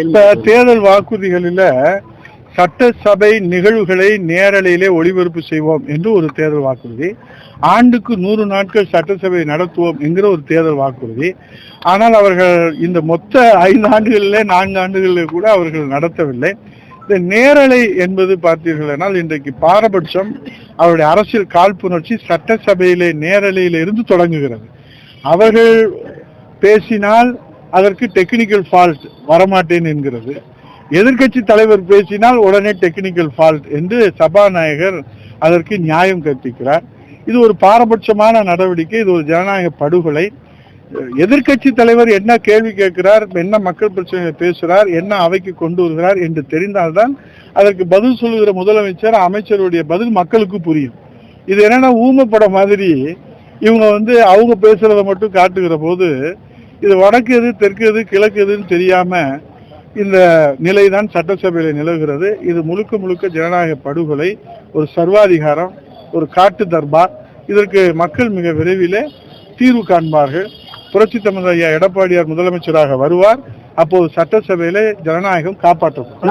இப்ப தேர்தல் வாக்குறுதிகளில் சட்டசபை நிகழ்வுகளை நேரலையிலே ஒளிபரப்பு செய்வோம் என்று ஒரு தேர்தல் வாக்குறுதி. ஆண்டுக்கு நூறு நாட்கள் சட்டசபை நடத்துவோம் என்கிற ஒரு தேர்தல் வாக்குறுதி. ஆனால் அவர்கள் இந்த மொத்த ஐந்து ஆண்டுகளிலே நான்கு ஆண்டுகளிலே கூட அவர்கள் நடத்தவில்லை. இந்த நேரலை என்பது பார்த்தீர்களானால் இன்றைக்கு பாரபட்சம் அவருடைய அரசியல் காழ்ப்புணர்ச்சி சட்டசபையிலே நேரலையிலிருந்து தொடங்குகிறது. அவர்கள் பேசினால் அதற்கு டெக்னிக்கல் ஃபால்ட் வரமாட்டேன் என்கிறது. எதிர்க்கட்சி தலைவர் பேசினால் உடனே டெக்னிக்கல் ஃபால்ட் என்று சபாநாயகர் அதற்கு நியாயம் கற்பிக்கிறார். இது ஒரு பாரபட்சமான நடவடிக்கை இது ஒரு ஜனநாயக படுகொலை. எதிர்க்கட்சி தலைவர் என்ன கேள்வி கேட்கிறார் என்ன மக்கள் பிரச்சனையை பேசுகிறார் என்ன அவைக்கு கொண்டு வருகிறார் என்று தெரிந்தால்தான் அதற்கு பதில் சொல்லுகிற முதலமைச்சர் அமைச்சருடைய பதில் மக்களுக்கு புரியும். இது என்னன்னா ஊமப்படம் மாதிரி. இவங்க வந்து அவங்க பேசுறத மட்டும் காட்டுகிற போது இது வடக்கு எது தெற்கு எது கிழக்கு எதுன்னு தெரியாம இந்த நிலைதான் சட்டசபையில நிலவுகிறது. இது முழுக்க முழுக்க ஜனநாயக படுகொலை ஒரு சர்வாதிகாரம் ஒரு காட்டு தர்பார் இதற்கு மக்கள் மிக விரைவிலே தீர்வு காண்பார்கள். புரட்சி தமிழ் ஐயா எடப்பாடியார் முதலமைச்சராக வருவார். அப்போது சட்டசபையிலே ஜனநாயகம் காப்பாற்றப்படும்